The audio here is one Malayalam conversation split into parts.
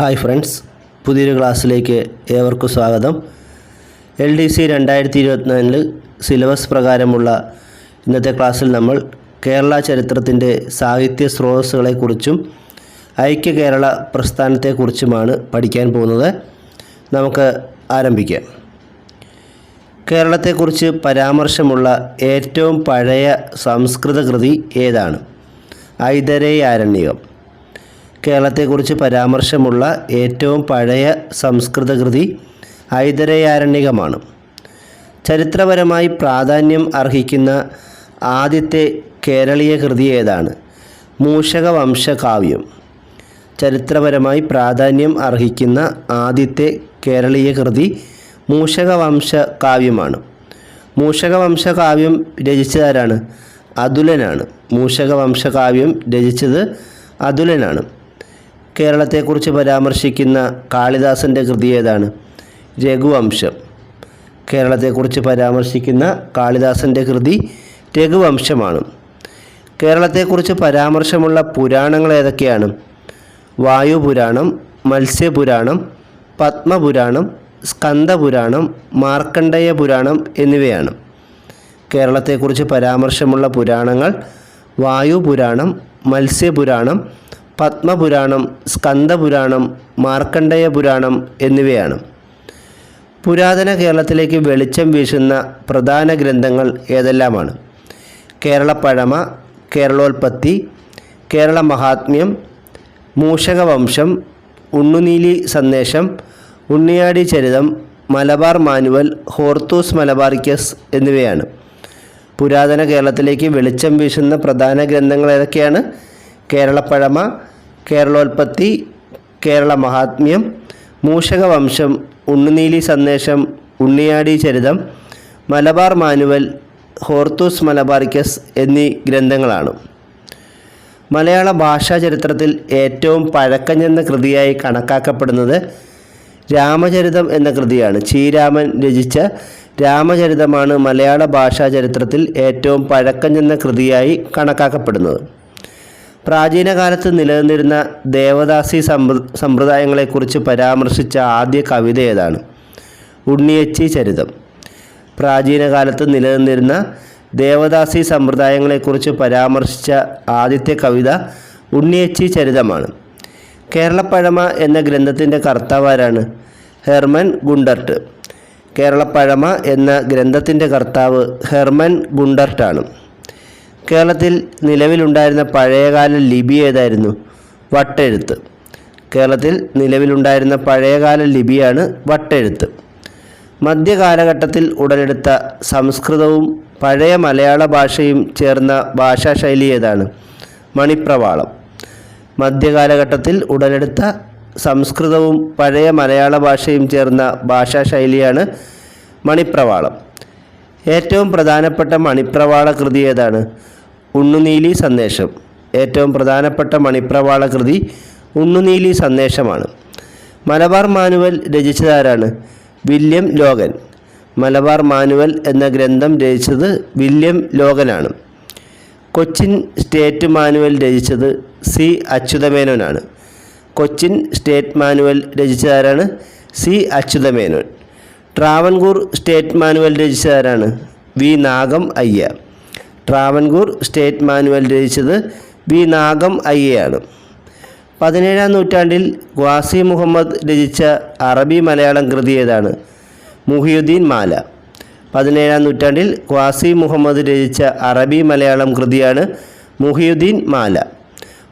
ഹായ് ഫ്രണ്ട്സ് പുതിയൊരു ക്ലാസ്സിലേക്ക് ഏവർക്കും സ്വാഗതം. എൽ ഡി സി രണ്ടായിരത്തി ഇരുപത്തിനാലിൽ സിലബസ് പ്രകാരമുള്ള ഇന്നത്തെ ക്ലാസ്സിൽ നമ്മൾ കേരള ചരിത്രത്തിന്റെ സാഹിത്യ സ്രോതസ്സുകളെക്കുറിച്ചും ഐക്യ കേരള പ്രസ്ഥാനത്തെക്കുറിച്ചുമാണ് പഠിക്കാൻ പോകുന്നത്. നമുക്ക് ആരംഭിക്കാം. കേരളത്തെക്കുറിച്ച് പരാമർശമുള്ള ഏറ്റവും പഴയ സംസ്കൃത കൃതി ഏതാണ്? ഐതരേയാരണ്യകം കേരളത്തെക്കുറിച്ച് പരാമർശമുള്ള ഏറ്റവും പഴയ സംസ്കൃത കൃതി ഐതരയാരണ്യകമാണ് ചരിത്രപരമായി പ്രാധാന്യം അർഹിക്കുന്ന ആദ്യത്തെ കേരളീയ കൃതി ഏതാണ്? മൂഷകവംശകാവ്യം. ചരിത്രപരമായി പ്രാധാന്യം അർഹിക്കുന്ന ആദ്യത്തെ കേരളീയ കൃതി മൂഷകവംശ കാവ്യമാണ് മൂഷകവംശ കാവ്യം രചിച്ചതാരാണ്? അതുലനാണ്. മൂഷകവംശ കാവ്യം രചിച്ചത് അതുലനാണ്. കേരളത്തെക്കുറിച്ച് പരാമർശിക്കുന്ന കാളിദാസന്റെ കൃതി ഏതാണ്? രഘുവംശം. കേരളത്തെക്കുറിച്ച് പരാമർശിക്കുന്ന കാളിദാസന്റെ കൃതി രഘുവംശമാണ്. കേരളത്തെക്കുറിച്ച് പരാമർശമുള്ള പുരാണങ്ങൾ ഏതൊക്കെയാണ്? വായുപുരാണം മത്സ്യപുരാണം പത്മപുരാണം സ്കന്ദപുരാണം മാർക്കണ്ഡേയ പുരാണം എന്നിവയാണ്. കേരളത്തെക്കുറിച്ച് പരാമർശമുള്ള പുരാണങ്ങൾ വായുപുരാണം മത്സ്യപുരാണം പത്മപുരാണം സ്കന്ദപുരാണം മാർക്കണ്ഡേയ പുരാണം എന്നിവയാണ്. പുരാതന കേരളത്തിലേക്ക് വെളിച്ചം വീശുന്ന പ്രധാന ഗ്രന്ഥങ്ങൾ ഏതെല്ലാമാണ്? കേരളപ്പഴമ കേരളോൽപ്പത്തി കേരള മഹാത്മ്യം മൂഷകവംശം ഉണ്ണുനീലി സന്ദേശം ഉണ്ണിയാടി ചരിതം മലബാർ മാനുവൽ ഹോർത്തൂസ് മലബാറിക്കസ് എന്നിവയാണ്. പുരാതന കേരളത്തിലേക്ക് വെളിച്ചം വീശുന്ന പ്രധാന ഗ്രന്ഥങ്ങൾ ഏതൊക്കെയാണ്? കേരളപ്പഴമ കേരളോൽപ്പത്തി കേരള മഹാത്മ്യം മൂഷകവംശം ഉണ്ണുനീലി സന്ദേശം ഉണ്ണിയാടി ചരിതം മലബാർ മാനുവൽ ഹോർത്തൂസ് മലബാറിക്കസ് എന്നീ ഗ്രന്ഥങ്ങളാണ്. മലയാള ഭാഷാ ചരിത്രത്തിൽ ഏറ്റവും പഴക്കം ചെന്ന കൃതിയായി കണക്കാക്കപ്പെടുന്നത് രാമചരിതം എന്ന കൃതിയാണ്. ചീരാമൻ രചിച്ച രാമചരിതമാണ് മലയാള ഭാഷാ ചരിത്രത്തിൽ ഏറ്റവും പഴക്കം ചെന്ന കൃതിയായി കണക്കാക്കപ്പെടുന്നത്. പ്രാചീന കാലത്ത് നിലനിന്നിരുന്ന ദേവദാസി സമ്പ്ര സമ്പ്രദായങ്ങളെക്കുറിച്ച് പരാമർശിച്ച ആദ്യ കവിത ഏതാണ്? ഉണ്ണിയച്ചി ചരിതം. പ്രാചീന കാലത്ത് നിലനിന്നിരുന്ന ദേവദാസി സമ്പ്രദായങ്ങളെക്കുറിച്ച് പരാമർശിച്ച ആദ്യത്തെ കവിത ഉണ്ണിയച്ചി ചരിതമാണ്. കേരളപ്പഴമ എന്ന ഗ്രന്ഥത്തിന്റെ കർത്താവാരാണ് ഹെർമൻ ഗുണ്ടർട്ട്. കേരളപ്പഴമ എന്ന ഗ്രന്ഥത്തിന്റെ കർത്താവ് ഹെർമൻ ഗുണ്ടർട്ടാണ്. കേരളത്തിൽ നിലവിലുണ്ടായിരുന്ന പഴയകാല ലിപി ഏതായിരുന്നു? വട്ടെഴുത്ത്. കേരളത്തിൽ നിലവിലുണ്ടായിരുന്ന പഴയകാല ലിപിയാണ് വട്ടെഴുത്ത്. മധ്യകാലഘട്ടത്തിൽ ഉടലെടുത്ത സംസ്കൃതവും പഴയ മലയാള ഭാഷയും ചേർന്ന ഭാഷാശൈലി ഏതാണ്? മണിപ്രവാളം. മധ്യകാലഘട്ടത്തിൽ ഉടലെടുത്ത സംസ്കൃതവും പഴയ മലയാള ഭാഷയും ചേർന്ന ഭാഷാശൈലിയാണ് മണിപ്രവാളം. ഏറ്റവും പ്രധാനപ്പെട്ട മണിപ്രവാള കൃതി ഏതാണ്? ഉണ്ണുനീലി സന്ദേശം. ഏറ്റവും പ്രധാനപ്പെട്ട മണിപ്രവാള കൃതി ഉണ്ണുനീലി സന്ദേശമാണ്. Malabar manual രചിച്ചതാരാണ്? William Logan. Malabar manual എന്ന ഗ്രന്ഥം രചിച്ചത് വില്യം ലോഗനാണ്. കൊച്ചിൻ സ്റ്റേറ്റ് മാനുവൽ രചിച്ചത് സി അച്യുതമേനോനാണ്. Cochin state manual രചിച്ചതാരാണ്? C Achyutha Menon. Travancore state manual രചിച്ചതാരാണ് V Nagam Aiya. Travancore state manual രചിച്ചത് വി നാഗം അയ്യയാണ്. പതിനേഴാം നൂറ്റാണ്ടിൽ ഖ്വാസി മുഹമ്മദ് രചിച്ച അറബി മലയാളം കൃതി ഏതാണ്? മുഹിയുദ്ദീൻ മാല. പതിനേഴാം നൂറ്റാണ്ടിൽ ഖ്വാസി മുഹമ്മദ് രചിച്ച അറബി മലയാളം കൃതിയാണ് മുഹിയുദ്ദീൻ മാല.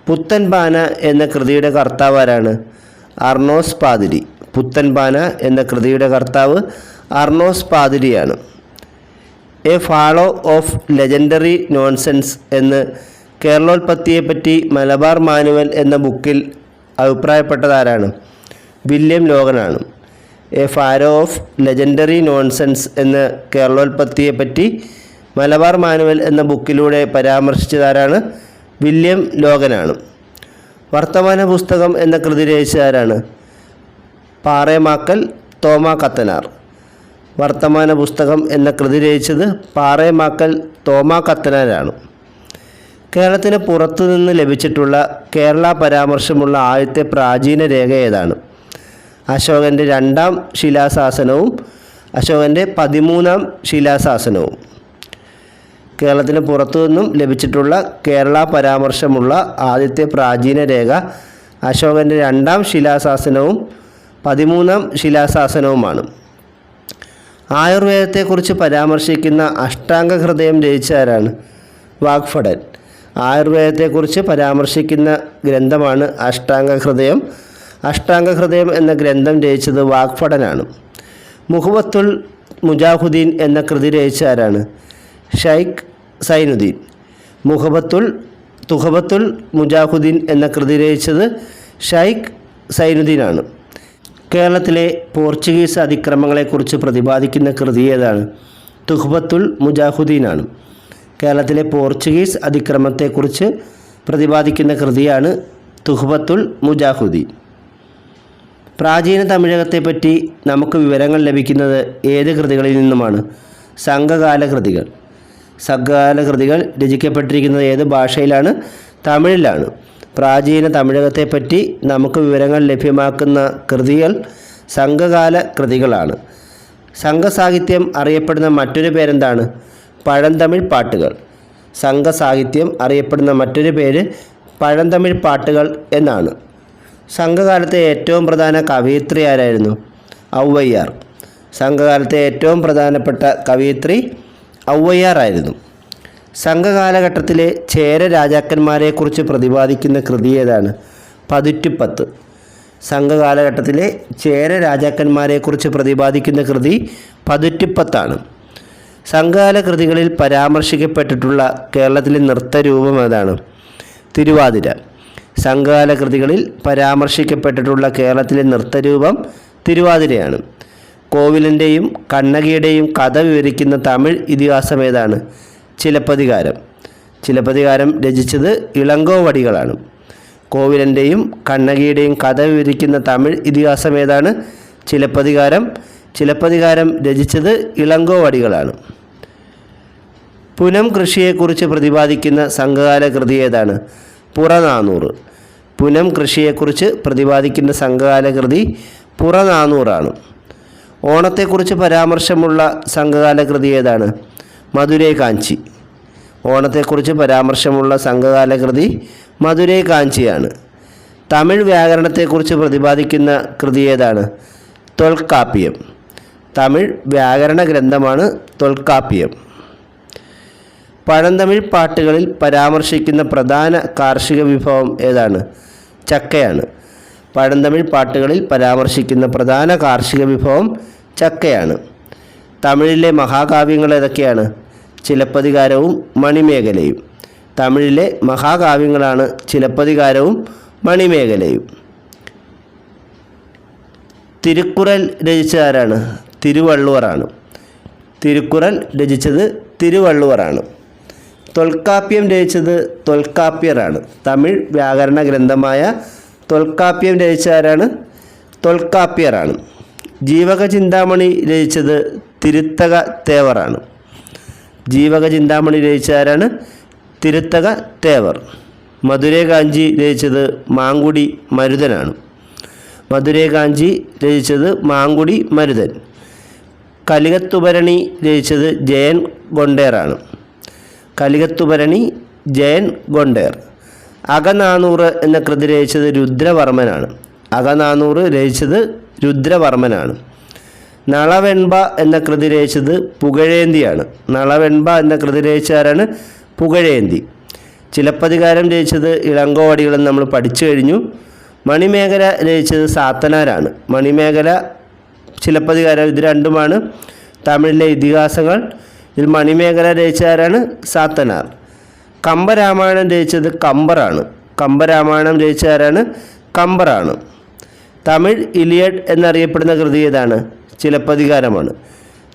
പുത്തൻ പാന എന്ന കൃതിയുടെ കർത്താവ് ആരാണ്? അർണോസ് പാതിരി. പുത്തൻ പാന എന്ന കൃതിയുടെ കർത്താവ് Arnos പാതിരിയാണ്. A farrago of legendary nonsense എന്ന് കേരളോൽപ്പത്തിയെപ്പറ്റി മലബാർ മാനുവൽ എന്ന ബുക്കിൽ അഭിപ്രായപ്പെട്ടതാരാണ്? William ലോകനാണ് a farrago of legendary nonsense എന്ന് കേരളോൽപ്പത്തിയെപ്പറ്റി മലബാർ മാനുവൽ എന്ന ബുക്കിലൂടെ പരാമർശിച്ചതാരാണ്? വില്യം ലോകനാണ് വർത്തമാന പുസ്തകം എന്ന കൃതി രചിച്ചതാരാണ്? പാറേമാക്കൽ തോമ കത്തനാർ വർത്തമാന പുസ്തകം എന്ന കൃതി രചിച്ചത് പാറേമാക്കൽ തോമ കത്തനാരാണ് കേരളത്തിന് പുറത്തു നിന്ന് ലഭിച്ചിട്ടുള്ള കേരള പരാമർശമുള്ള ആദ്യത്തെ പ്രാചീന രേഖ ഏതാണ്? അശോകന്റെ രണ്ടാം ശിലാശാസനവും അശോകന്റെ പതിമൂന്നാം ശിലാശാസനവും. കേരളത്തിന് പുറത്തു നിന്നും ലഭിച്ചിട്ടുള്ള കേരള പരാമർശമുള്ള ആദ്യത്തെ പ്രാചീന രേഖ അശോകന്റെ രണ്ടാം ശിലാശാസനവും പതിമൂന്നാം ശിലാശാസനവുമാണ്. ആയുർവേദത്തെക്കുറിച്ച് പരാമർശിക്കുന്ന അഷ്ടാംഗ ഹൃദയം രചിച്ച ആരാണ്? വാഗ്ഫടൻ. ആയുർവേദത്തെക്കുറിച്ച് പരാമർശിക്കുന്ന ഗ്രന്ഥമാണ് അഷ്ടാംഗ ഹൃദയം. അഷ്ടാംഗ ഹൃദയം എന്ന ഗ്രന്ഥം രചിച്ചത് വാഗ്ഫടനാണ്. മുഹബത്തുൽ മുജാഹുദ്ദീൻ എന്ന കൃതി രചിച്ച ആരാണ്? ഷൈഖ് സൈനുദ്ദീൻ. മുഹബത്തുൽ തുഹബത്തുൽ മുജാഹുദ്ദീൻ എന്ന കൃതി രചിച്ചത് ഷൈഖ് സൈനുദ്ദീനാണ്. കേരളത്തിലെ പോർച്ചുഗീസ് അതിക്രമങ്ങളെക്കുറിച്ച് പ്രതിപാദിക്കുന്ന കൃതി ഏതാണ്? തുഹ്ബത്തുൽ മുജാഹുദ്ദീനാണ് കേരളത്തിലെ പോർച്ചുഗീസ് അതിക്രമത്തെക്കുറിച്ച് പ്രതിപാദിക്കുന്ന കൃതിയാണ് തുഹ്ബത്തുൽ മുജാഹുദ്ദീൻ പ്രാചീന തമിഴകത്തെപ്പറ്റി നമുക്ക് വിവരങ്ങൾ ലഭിക്കുന്നത് ഏത് കൃതികളിൽ നിന്നുമാണ്? സംഘകാല കൃതികൾ സംഘകാല കൃതികൾ രചിക്കപ്പെട്ടിരിക്കുന്നത് ഏത് ഭാഷയിലാണ്? തമിഴിലാണ്. പ്രാചീന തമിഴകത്തെപ്പറ്റി നമുക്ക് വിവരങ്ങൾ ലഭ്യമാക്കുന്ന കൃതികൾ സംഘകാല കൃതികളാണ്. സംഘസാഹിത്യം അറിയപ്പെടുന്ന മറ്റൊരു പേരെന്താണ്? പഴന്തമിഴ് പാട്ടുകൾ. സംഘസാഹിത്യം അറിയപ്പെടുന്ന മറ്റൊരു പേര് പഴന്തമിഴ് പാട്ടുകൾ എന്നാണ്. സംഘകാലത്തെ ഏറ്റവും പ്രധാന കവയിത്രി ആരായിരുന്നു? ഔവയ്യാർ സംഘകാലത്തെ ഏറ്റവും പ്രധാനപ്പെട്ട കവയിത്രി ഔവയ്യാർ ആയിരുന്നു. സംഘകാലഘട്ടത്തിലെ ചേര രാജാക്കന്മാരെക്കുറിച്ച് പ്രതിപാദിക്കുന്ന കൃതി ഏതാണ്? പതിറ്റുപത്ത് സംഘകാലഘട്ടത്തിലെ ചേര രാജാക്കന്മാരെക്കുറിച്ച് പ്രതിപാദിക്കുന്ന കൃതി പതിറ്റുപത്താണ് സംഘകാല കൃതികളിൽ പരാമർശിക്കപ്പെട്ടിട്ടുള്ള കേരളത്തിലെ നൃത്തരൂപം ഏതാണ്? തിരുവാതിര. സംഘകാല കൃതികളിൽ പരാമർശിക്കപ്പെട്ടിട്ടുള്ള കേരളത്തിലെ നൃത്തരൂപം തിരുവാതിരയാണ്. കോവിലന്റെയും കണ്ണകിയുടെയും കഥ വിവരിക്കുന്ന തമിഴ് ഇതിഹാസം ഏതാണ്? ചിലപ്പതികാരം ചിലപ്പതികാരം രചിച്ചത് ഇളങ്കോവടികളാണ് കോവിലന്റെയും കണ്ണകിയുടെയും കഥ വിവരിക്കുന്ന തമിഴ് ഇതിഹാസം ഏതാണ്? ചിലപ്പതികാരം ചിലപ്പതികാരം രചിച്ചത് ഇളങ്കോവടികളാണ് പുനം കൃഷിയെക്കുറിച്ച് പ്രതിപാദിക്കുന്ന സംഘകാല കൃതി ഏതാണ്? പുറനാനൂറ്. പുനം കൃഷിയെക്കുറിച്ച് പ്രതിപാദിക്കുന്ന സംഘകാല കൃതി പുറനാനൂറാണ്. ഓണത്തെക്കുറിച്ച് പരാമർശമുള്ള സംഘകാല കൃതി ഏതാണ്? മധുരൈ കാഞ്ചി. ഓണത്തെക്കുറിച്ച് പരാമർശമുള്ള സംഘകാല കൃതി മധുരൈ കാഞ്ചിയാണ്. തമിഴ് വ്യാകരണത്തെക്കുറിച്ച് പ്രതിപാദിക്കുന്ന കൃതി ഏതാണ്? തൊൽക്കാപ്യം തമിഴ് വ്യാകരണ ഗ്രന്ഥമാണ് തൊൽക്കാപ്യം പഴന്തമിഴ് പാട്ടുകളിൽ പരാമർശിക്കുന്ന പ്രധാന കാർഷിക വിഭവം ഏതാണ്? ചക്കയാണ്. പഴന്തമിഴ് പാട്ടുകളിൽ പരാമർശിക്കുന്ന പ്രധാന കാർഷിക വിഭവം ചക്കയാണ്. തമിഴിലെ മഹാകാവ്യങ്ങൾ ഏതൊക്കെയാണ്? ചിലപ്പതികാരവും മണിമേഖലയും. തമിഴിലെ മഹാകാവ്യങ്ങളാണ് ചിലപ്പതികാരവും മണിമേഖലയും. തിരുക്കുറൽ രചിച്ച ആരാണ് തിരുവള്ളുവറാണ്. തിരുക്കുറൽ രചിച്ചത് തിരുവള്ളുവറാണ്. തൊൽക്കാപ്യം രചിച്ചത് തൊൽക്കാപ്യറാണ്. തമിഴ് വ്യാകരണ ഗ്രന്ഥമായ തൊൽക്കാപ്യം രചിച്ച ആരാണ് തൊൽക്കാപ്യറാണ്. ജീവക ചിന്താമണി രചിച്ചത് തിരുത്തക തേവറാണ് ജീവക ചിന്താമണി രചിച്ച ആരാണ്? തിരുത്തക തേവർ മധുരേ കാഞ്ചി രചിച്ചത് മാങ്കുടി മരുതനാണ്. മധുരേ കാഞ്ചി രചിച്ചത് മാങ്കുടി മരുതൻ. കലികത്തുഭരണി രചിച്ചത് ജയൻ ഗൊണ്ടേറാണ്. കലികത്തുഭരണി ജയൻ ഗൊണ്ടേർ. അകനാനൂറ് എന്ന കൃതി രചിച്ചത് രുദ്രവർമ്മനാണ്. അകനാനൂറ് രചിച്ചത് രുദ്രവർമ്മനാണ്. നളവെൺപ എന്ന കൃതി രചിച്ചത് പുകഴേന്തിയാണ്. നളവെൺപ എന്ന കൃതി രചിച്ചാരാണ് പുകഴേന്തി. ചിലപ്പതികാരം രചിച്ചത് ഇളങ്കോവടികളെന്ന് നമ്മൾ പഠിച്ചു കഴിഞ്ഞു. മണിമേഖല രചിച്ചത് സാത്തനാരാണ്. മണിമേഖല ചിലപ്പതികാരം ഇത് രണ്ടുമാണ്. തമിഴിലെ ഇതിഹാസങ്ങൾ. ഇതിൽ മണിമേഖല രചിച്ചാരാണ് സാത്തനാർ. കമ്പരാമായണം രചിച്ചത് കമ്പറാണ്. കമ്പരാമായണം രചിച്ചാരാണ് കമ്പറാണ്. തമിഴ് ഇലിയഡ് എന്നറിയപ്പെടുന്ന കൃതി ഏതാണ്? ചിലപ്പതികാരമാണ്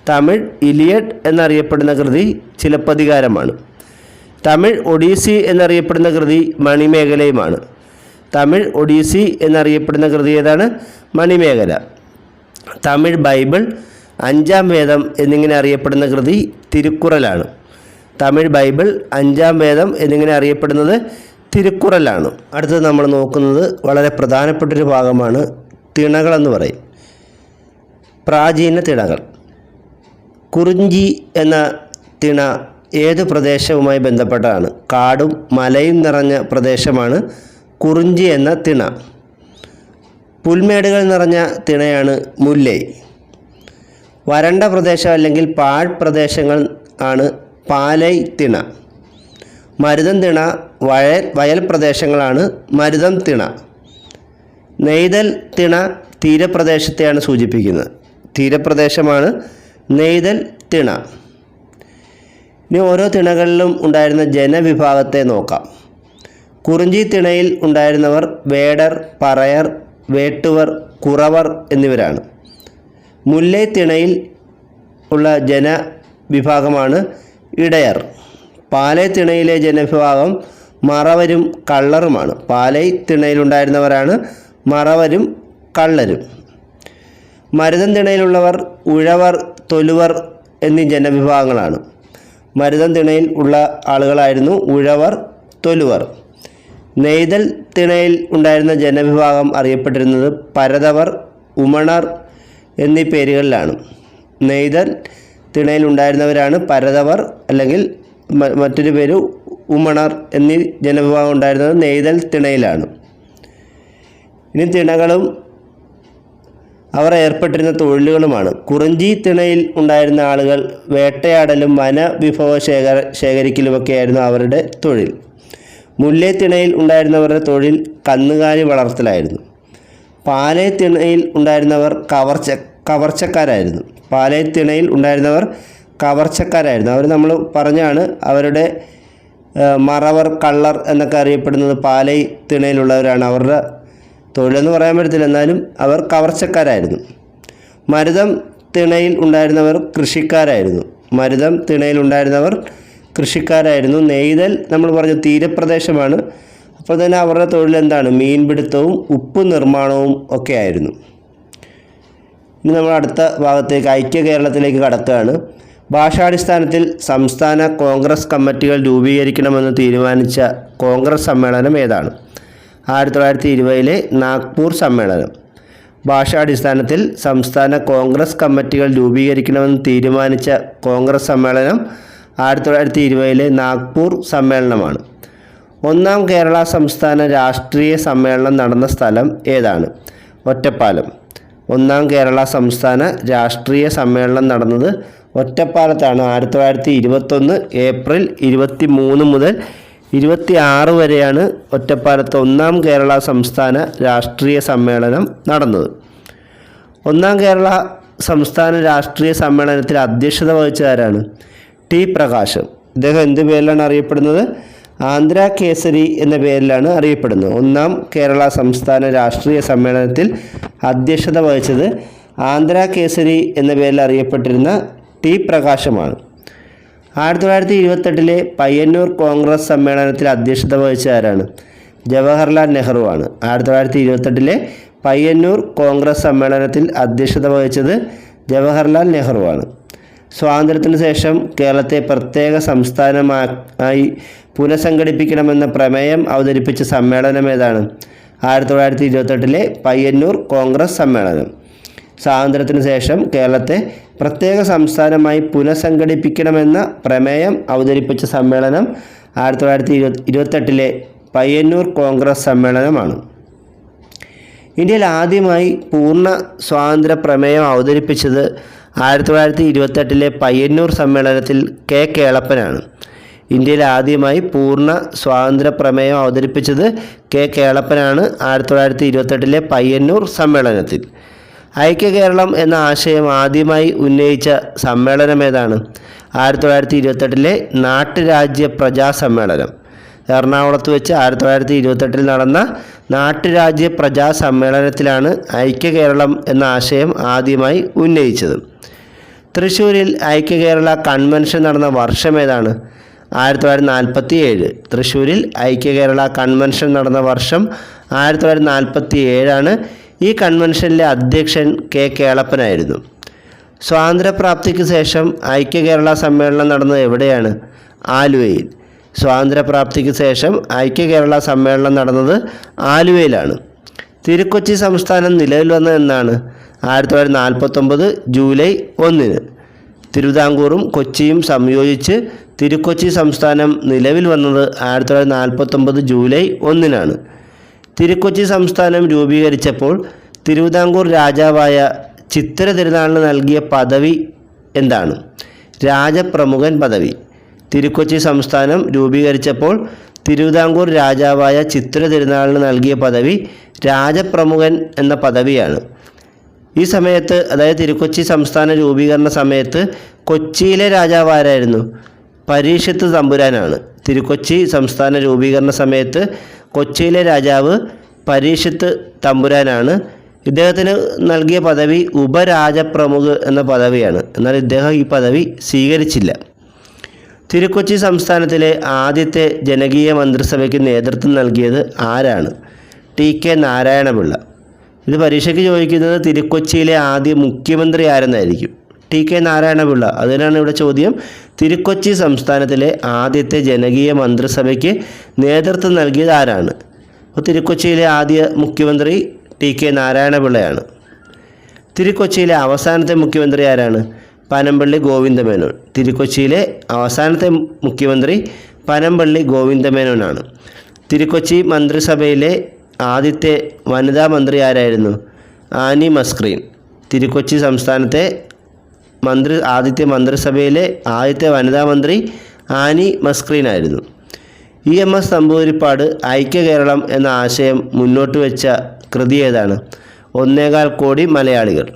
തമിഴ് ഇലിയഡ് എന്നറിയപ്പെടുന്ന കൃതി ചിലപ്പതികാരമാണ് തമിഴ് ഒഡീസി എന്നറിയപ്പെടുന്ന കൃതി മണിമേഖലയുമാണ്. തമിഴ് ഒഡീസി എന്നറിയപ്പെടുന്ന കൃതി ഏതാണ്? മണിമേഖല. തമിഴ് ബൈബിൾ അഞ്ചാം വേദം എന്നിങ്ങനെ അറിയപ്പെടുന്ന കൃതി തിരുക്കുറലാണ്. തമിഴ് ബൈബിൾ അഞ്ചാം വേദം എന്നിങ്ങനെ അറിയപ്പെടുന്നത് തിരുക്കുറലാണ്. അടുത്തത് നമ്മൾ നോക്കുന്നത് വളരെ പ്രധാനപ്പെട്ടൊരു ഭാഗമാണ് തിണകളെന്ന് പറയും. പ്രാചീന തിണകൾ. കുറിഞ്ചി എന്ന തിണ ഏത് പ്രദേശവുമായി ബന്ധപ്പെട്ടതാണ്? കാടും മലയും നിറഞ്ഞ പ്രദേശമാണ് കുറിഞ്ചി എന്ന തിണ. പുൽമേടുകൾ നിറഞ്ഞ തിണയാണ് മുല്ലൈ. വരണ്ട പ്രദേശം അല്ലെങ്കിൽ പാൾ പ്രദേശങ്ങൾ ആണ് പാലൈ തിണ. മരുതം തിണ വയൽ വയൽ പ്രദേശങ്ങളാണ് മരുതം തിണ. നെയ്തൽ തിണ തീരപ്രദേശത്തെയാണ് സൂചിപ്പിക്കുന്നത്. തീരപ്രദേശമാണ് നെയ്തൽ തിണ. ഇനി ഓരോ തിണകളിലും ഉണ്ടായിരുന്ന ജനവിഭാഗത്തെ നോക്കാം. കുറിഞ്ചി തിണയിൽ ഉണ്ടായിരുന്നവർ വേടർ പറയർ വേട്ടുവർ കുറവർ എന്നിവരാണ്. മുല്ലൈ തിണയിൽ ഉള്ള ജനവിഭാഗമാണ് ഇടയർ. പാലൈ തിണയിലെ ജനവിഭാഗം മറവരും കള്ളറുമാണ്. പാലൈ തിണയിലുണ്ടായിരുന്നവരാണ് മറവരും കള്ളരും. മരുതം തിണയിലുള്ളവർ ഉഴവർ തൊലുവർ എന്നീ ജനവിഭാഗങ്ങളാണ്. മരുതം തിണയിൽ ഉള്ള ആളുകളായിരുന്നു ഉഴവർ തൊലുവർ. നെയ്തൽ തിണയിൽ ഉണ്ടായിരുന്ന ജനവിഭാഗം അറിയപ്പെട്ടിരുന്നത് പരതവർ ഉമണർ എന്നീ പേരുകളിലാണ്. നെയ്തൽ തിണയിൽ ഉണ്ടായിരുന്നവരാണ് പരതവർ അല്ലെങ്കിൽ മറ്റൊരു പേര് ഉമണർ എന്നീ ജനവിഭാഗം ഉണ്ടായിരുന്നത് നെയ്തൽ തിണയിലാണ്. ഇനി തിണകളും അവർ ഏർപ്പെട്ടിരുന്ന തൊഴിലുകളുമാണ്. കുറിഞ്ചി തിണയിൽ ഉണ്ടായിരുന്ന ആളുകൾ വേട്ടയാടലും വനവിഭവ ശേഖര ശേഖരിക്കലുമൊക്കെയായിരുന്നു അവരുടെ തൊഴിൽ. മുല്ലേ തിണയിൽ ഉണ്ടായിരുന്നവരുടെ തൊഴിൽ കന്നുകാലി വളർത്തലായിരുന്നു. പാലേ തിണയിൽ ഉണ്ടായിരുന്നവർ കവർച്ച കവർച്ചക്കാരായിരുന്നു. പാലേ തിണയിൽ ഉണ്ടായിരുന്നവർ കവർച്ചക്കാരായിരുന്നു. അവർ നമ്മൾ പറഞ്ഞാണ് അവരുടെ മറവർ കള്ളർ എന്നൊക്കെ അറിയപ്പെടുന്നത് പാലൈ തിണയിലുള്ളവരാണ്. അവരുടെ തൊഴിലെന്ന് പറയാൻ പറ്റത്തില്ല. എന്നാലും അവർ കവർച്ചക്കാരായിരുന്നു. മരുതം തിണയിൽ ഉണ്ടായിരുന്നവർ കൃഷിക്കാരായിരുന്നു. മരുതം തിണയിൽ ഉണ്ടായിരുന്നവർ കൃഷിക്കാരായിരുന്നു. നെയ്തൽ നമ്മൾ പറഞ്ഞു തീരപ്രദേശമാണ്. അപ്പോൾ തന്നെ അവരുടെ തൊഴിൽ എന്താണ്? മീൻപിടുത്തവും ഉപ്പ് നിർമ്മാണവും ഒക്കെ ആയിരുന്നു. ഇനി നമ്മൾ അടുത്ത ഭാഗത്തേക്ക് ഐക്യ കേരളത്തിലേക്ക് കടക്കുകയാണ്. ഭാഷാടിസ്ഥാനത്തിൽ സംസ്ഥാന കോൺഗ്രസ് കമ്മിറ്റികൾ രൂപീകരിക്കണമെന്ന് തീരുമാനിച്ച കോൺഗ്രസ് സമ്മേളനം ഏതാണ്? ആയിരത്തി തൊള്ളായിരത്തി ഇരുപതിലെ നാഗ്പൂർ സമ്മേളനം. ഭാഷാടിസ്ഥാനത്തിൽ സംസ്ഥാന കോൺഗ്രസ് കമ്മിറ്റികൾ രൂപീകരിക്കണമെന്ന് തീരുമാനിച്ച കോൺഗ്രസ് സമ്മേളനം ആയിരത്തി തൊള്ളായിരത്തി ഇരുപതിലെ നാഗ്പൂർ സമ്മേളനമാണ്. ഒന്നാം കേരള സംസ്ഥാന രാഷ്ട്രീയ സമ്മേളനം നടന്ന സ്ഥലം ഏതാണ്? ഒറ്റപ്പാലം. ഒന്നാം കേരള സംസ്ഥാന രാഷ്ട്രീയ സമ്മേളനം നടന്നത് ഒറ്റപ്പാലത്താണ്. ആയിരത്തി തൊള്ളായിരത്തി ഇരുപത്തൊന്ന് ഏപ്രിൽ ഇരുപത്തി മൂന്ന് മുതൽ ഇരുപത്തി ആറ് വരെയാണ് ഒറ്റപ്പാലത്ത് ഒന്നാം കേരള സംസ്ഥാന രാഷ്ട്രീയ സമ്മേളനം നടന്നത്. ഒന്നാം കേരള സംസ്ഥാന രാഷ്ട്രീയ സമ്മേളനത്തിൽ അധ്യക്ഷത വഹിച്ചതാരാണ്? ടി. പ്രകാശം. ഇദ്ദേഹം എന്ത് പേരിലാണ് അറിയപ്പെടുന്നത്? ആന്ധ്ര കേസരി എന്ന പേരിലാണ് അറിയപ്പെടുന്നത്. ഒന്നാം കേരള സംസ്ഥാന രാഷ്ട്രീയ സമ്മേളനത്തിൽ അധ്യക്ഷത വഹിച്ചത് ആന്ധ്ര കേസരി എന്ന പേരിൽ അറിയപ്പെട്ടിരുന്ന ടി. പ്രകാശമാണ്. ആയിരത്തി തൊള്ളായിരത്തി ഇരുപത്തെട്ടിലെ പയ്യന്നൂർ കോൺഗ്രസ് സമ്മേളനത്തിൽ അധ്യക്ഷത വഹിച്ച ആരാണ്? ജവഹർലാൽ നെഹ്റു ആണ്. ആയിരത്തി തൊള്ളായിരത്തി ഇരുപത്തെട്ടിലെ പയ്യന്നൂർ കോൺഗ്രസ് സമ്മേളനത്തിൽ അധ്യക്ഷത വഹിച്ചത് ജവഹർലാൽ നെഹ്റു ആണ്. സ്വാതന്ത്ര്യത്തിന് ശേഷം കേരളത്തെ പ്രത്യേക സംസ്ഥാനമായി പുനഃസംഘടിപ്പിക്കണമെന്ന പ്രമേയം അവതരിപ്പിച്ച സമ്മേളനം ഏതാണ്? ആയിരത്തി തൊള്ളായിരത്തി ഇരുപത്തെട്ടിലെ പയ്യന്നൂർ കോൺഗ്രസ് സമ്മേളനം. സ്വാതന്ത്ര്യത്തിന് ശേഷം കേരളത്തെ പ്രത്യേക സംസ്ഥാനമായി പുനഃസംഘടിപ്പിക്കണമെന്ന പ്രമേയം അവതരിപ്പിച്ച സമ്മേളനം ആയിരത്തി തൊള്ളായിരത്തി ഇരുപത്തി ഇരുപത്തെട്ടിലെ പയ്യന്നൂർ കോൺഗ്രസ് സമ്മേളനമാണ്. ഇന്ത്യയിൽ ആദ്യമായി പൂർണ സ്വാതന്ത്ര്യ പ്രമേയം അവതരിപ്പിച്ചത് ആയിരത്തി തൊള്ളായിരത്തി ഇരുപത്തെട്ടിലെ പയ്യന്നൂർ സമ്മേളനത്തിൽ കെ കേളപ്പനാണ്. ഇന്ത്യയിൽ ആദ്യമായി പൂർണ സ്വാതന്ത്ര്യ പ്രമേയം അവതരിപ്പിച്ചത് കെ കേളപ്പനാണ് ആയിരത്തി തൊള്ളായിരത്തി ഇരുപത്തെട്ടിലെ പയ്യന്നൂർ സമ്മേളനത്തിൽ. ഐക്യ കേരളം എന്ന ആശയം ആദ്യമായി ഉന്നയിച്ച സമ്മേളനം ഏതാണ്? ആയിരത്തി തൊള്ളായിരത്തി ഇരുപത്തെട്ടിലെ നാട്ടുരാജ്യ പ്രജാ സമ്മേളനം എറണാകുളത്ത് വെച്ച് ആയിരത്തി തൊള്ളായിരത്തി ഇരുപത്തെട്ടിൽ നടന്ന നാട്ടുരാജ്യ പ്രജാ സമ്മേളനത്തിലാണ് ഐക്യ കേരളം എന്ന ആശയം ആദ്യമായി ഉന്നയിച്ചത്. തൃശ്ശൂരിൽ ഐക്യ കേരള കൺവെൻഷൻ നടന്ന വർഷം ഏതാണ്? ആയിരത്തി തൊള്ളായിരത്തി നാൽപ്പത്തി ഏഴ് തൃശ്ശൂരിൽ ഐക്യ കേരള കൺവെൻഷൻ നടന്ന വർഷം ആയിരത്തി തൊള്ളായിരത്തി നാൽപ്പത്തി ഏഴാണ് ഈ കൺവെൻഷനിലെ അധ്യക്ഷൻ കെ കേളപ്പനായിരുന്നു. സ്വാതന്ത്ര്യപ്രാപ്തിക്ക് ശേഷം ഐക്യ കേരള സമ്മേളനം നടന്നത് എവിടെയാണ്? ആലുവയിൽ. സ്വാതന്ത്ര്യപ്രാപ്തിക്ക് ശേഷം ഐക്യ കേരള സമ്മേളനം നടന്നത് ആലുവയിലാണ്. തിരുക്കൊച്ചി സംസ്ഥാനം നിലവിൽ വന്നത് എന്നാണ്. ആയിരത്തി തൊള്ളായിരത്തി നാൽപ്പത്തൊമ്പത് ജൂലൈ ഒന്നിന്. തിരുവിതാംകൂറും കൊച്ചിയും സംയോജിച്ച് തിരുക്കൊച്ചി സംസ്ഥാനം നിലവിൽ വന്നത് ആയിരത്തി തൊള്ളായിരത്തി നാൽപ്പത്തൊമ്പത് ജൂലൈ ഒന്നിനാണ്. തിരുക്കൊച്ചി സംസ്ഥാനം രൂപീകരിച്ചപ്പോൾ തിരുവിതാംകൂർ രാജാവായ ചിത്ര തിരുനാളിന് നൽകിയ പദവി എന്താണ്? രാജപ്രമുഖൻ പദവി. തിരുക്കൊച്ചി സംസ്ഥാനം രൂപീകരിച്ചപ്പോൾ തിരുവിതാംകൂർ രാജാവായ ചിത്ര തിരുനാളിന് നൽകിയ പദവി രാജപ്രമുഖൻ എന്ന പദവിയാണ്. ഈ സമയത്ത് അതായത് തിരുക്കൊച്ചി സംസ്ഥാന രൂപീകരണ സമയത്ത് കൊച്ചിയിലെ രാജാവ് ആരായിരുന്നു? പരീക്ഷത്ത് തമ്പുരാനാണ്. തിരുക്കൊച്ചി സംസ്ഥാന രൂപീകരണ സമയത്ത് കൊച്ചിയിലെ രാജാവ് പരീക്ഷത്ത് തമ്പുരാനാണ്. ഇദ്ദേഹത്തിന് നൽകിയ പദവി ഉപരാജപ്രമുഖ് എന്ന പദവിയാണ്. എന്നാൽ ഇദ്ദേഹം ഈ പദവി സ്വീകരിച്ചില്ല. തിരുക്കൊച്ചി സംസ്ഥാനത്തിലെ ആദ്യത്തെ ജനകീയ മന്ത്രിസഭയ്ക്ക് നേതൃത്വം നൽകിയത് ആരാണ്? T K Narayana Pillai. ഇത് പരീക്ഷയ്ക്ക് ചോദിക്കുന്നത് തിരുക്കൊച്ചിയിലെ ആദ്യ മുഖ്യമന്ത്രി ആരെന്നായിരിക്കും ടി കെ നാരായണപിള്ള. അതിനാണ് ഇവിടെ ചോദ്യം. തിരുക്കൊച്ചി സംസ്ഥാനത്തിലെ ആദ്യത്തെ ജനകീയ മന്ത്രിസഭയ്ക്ക് നേതൃത്വം നൽകിയത് ആരാണ്? അപ്പോൾ തിരുക്കൊച്ചിയിലെ ആദ്യ മുഖ്യമന്ത്രി ടി കെ നാരായണപിള്ളയാണ്. തിരുക്കൊച്ചിയിലെ അവസാനത്തെ മുഖ്യമന്ത്രി ആരാണ്? പനമ്പള്ളി ഗോവിന്ദമേനോൻ. തിരുക്കൊച്ചിയിലെ അവസാനത്തെ മുഖ്യമന്ത്രി പനമ്പള്ളി ഗോവിന്ദമേനോനാണ്. തിരുക്കൊച്ചി മന്ത്രിസഭയിലെ ആദ്യത്തെ വനിതാ മന്ത്രി ആരായിരുന്നു? ആനി മസ്ക്രീൻ. തിരുക്കൊച്ചി സംസ്ഥാനത്തെ മന്ത്രി ആദ്യത്തെ മന്ത്രിസഭയിലെ ആദ്യത്തെ വനിതാ മന്ത്രി ആനി മസ്ക്രീൻ ആയിരുന്നു. ഇ എം എസ് നമ്പൂതിരിപ്പാട് ഐക്യ കേരളം എന്ന ആശയം മുന്നോട്ട് വെച്ച കൃതി ഏതാണ്? ഒന്നേകാൽ കോടി മലയാളികൾ.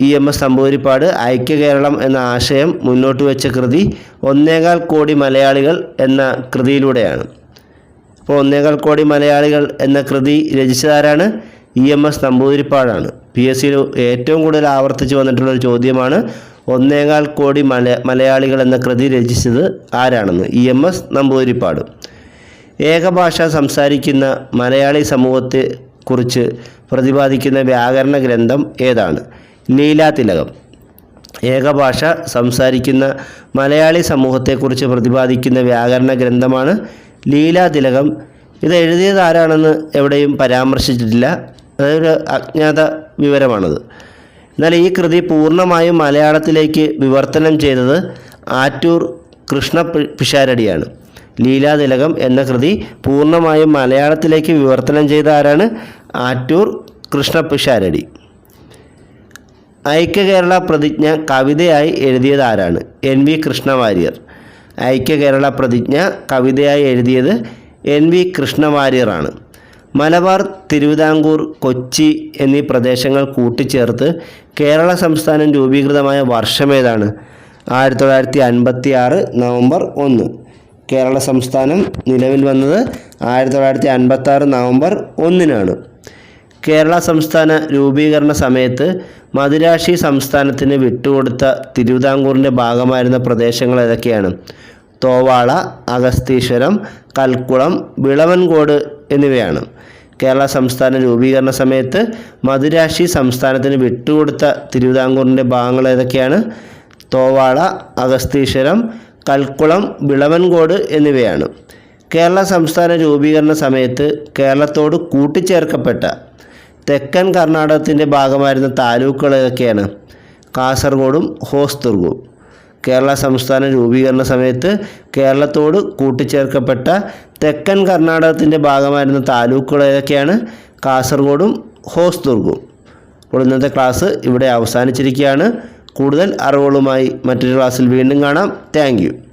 ഇ എം എസ് നമ്പൂതിരിപ്പാട് ഐക്യ കേരളം എന്ന ആശയം മുന്നോട്ട് വെച്ച കൃതി ഒന്നേകാൽ കോടി മലയാളികൾ എന്ന കൃതിയിലൂടെയാണ്. അപ്പോൾ ഒന്നേകാൽ കോടി മലയാളികൾ എന്ന കൃതി രചിച്ചതാരാണ് ഇ എം എസ് നമ്പൂതിരിപ്പാടാണ് പി എസ് സിയിൽ ഏറ്റവും കൂടുതൽ ആവർത്തിച്ച് വന്നിട്ടുള്ള ഒരു ചോദ്യമാണ് ഒന്നേകാൽ കോടി മല മലയാളികൾ എന്ന കൃതി രചിച്ചത് ആരാണെന്ന്? ഇ എം എസ് നമ്പൂതിരിപ്പാട് ഏകഭാഷ സംസാരിക്കുന്ന മലയാളി സമൂഹത്തെ കുറിച്ച് പ്രതിപാദിക്കുന്ന വ്യാകരണ ഗ്രന്ഥം ഏതാണ്? ലീലാതിലകം ഏകഭാഷ സംസാരിക്കുന്ന മലയാളി സമൂഹത്തെക്കുറിച്ച് പ്രതിപാദിക്കുന്ന വ്യാകരണ ഗ്രന്ഥമാണ് ലീലാതിലകം ഇത് എഴുതിയത് ആരാണെന്ന് എവിടെയും പരാമർശിച്ചിട്ടില്ല. അതൊരു അജ്ഞാത വിവരമാണത്. എന്നാൽ ഈ കൃതി പൂർണമായും മലയാളത്തിലേക്ക് വിവർത്തനം ചെയ്തത് ആറ്റൂർ കൃഷ്ണ പിഷാരടിയാണ്. ലീലാതിലകം എന്ന കൃതി പൂർണമായും മലയാളത്തിലേക്ക് വിവർത്തനം ചെയ്ത ആരാണ്? ആറ്റൂർ കൃഷ്ണ പിഷാരടി. ഐക്യകേരള പ്രതിജ്ഞ കവിതയായി എഴുതിയത് ആരാണ്? N V Krishna Warrier. ഐക്യകേരള പ്രതിജ്ഞ കവിതയായി എഴുതിയത് എൻ വി കൃഷ്ണവാര്യറാണ് മലബാർ തിരുവിതാംകൂർ കൊച്ചി എന്നീ പ്രദേശങ്ങൾ കൂട്ടിച്ചേർത്ത് കേരള സംസ്ഥാനം രൂപീകൃതമായ വർഷമേതാണ് ആയിരത്തി തൊള്ളായിരത്തി അൻപത്തി ആറ് നവംബർ ഒന്ന്. കേരള സംസ്ഥാനം നിലവിൽ വന്നത് ആയിരത്തി തൊള്ളായിരത്തി അൻപത്തി ആറ് നവംബർ ഒന്നിനാണ്. കേരള സംസ്ഥാന രൂപീകരണ സമയത്ത് മദിരാശി സംസ്ഥാനത്തിന് വിട്ടുകൊടുത്ത തിരുവിതാംകൂറിന്റെ ഭാഗമായിരുന്ന പ്രദേശങ്ങൾ ഏതൊക്കെയാണ്? തോവാള അഗസ്തീശ്വരം കൽക്കുളം വിളവൻകോട് എന്നിവയാണ്. കേരള സംസ്ഥാന രൂപീകരണ സമയത്ത് മധുരാശി സംസ്ഥാനത്തിന് വിട്ടുകൊടുത്ത തിരുവിതാംകൂറിന്റെ ഭാഗങ്ങൾ ഏതൊക്കെയാണ്? തോവാള അഗസ്തീശ്വരം കൽക്കുളം വിളവൻകോട് എന്നിവയാണ്. കേരള സംസ്ഥാന രൂപീകരണ സമയത്ത് കേരളത്തോട് കൂട്ടിച്ചേർക്കപ്പെട്ട തെക്കൻ കർണാടകത്തിന്റെ ഭാഗമായിരുന്ന താലൂക്കുകൾ ഏതൊക്കെയാണ്? കാസർഗോഡും ഹോസ്ദുർഗും. കേരള സംസ്ഥാന രൂപീകരണ സമയത്ത് കേരളത്തോട് കൂട്ടിച്ചേർക്കപ്പെട്ട തെക്കൻ കർണാടകത്തിന്റെ ഭാഗമായിരുന്ന താലൂക്കുകൾ ഏതൊക്കെയാണ് കാസർഗോഡും ഹോസ്ദുർഗും. അപ്പോൾ ഇന്നത്തെ ക്ലാസ് ഇവിടെ അവസാനിച്ചിരിക്കുകയാണ്. കൂടുതൽ അറിവുകളുമായി മറ്റൊരു ക്ലാസ്സിൽ വീണ്ടും കാണാം. താങ്ക്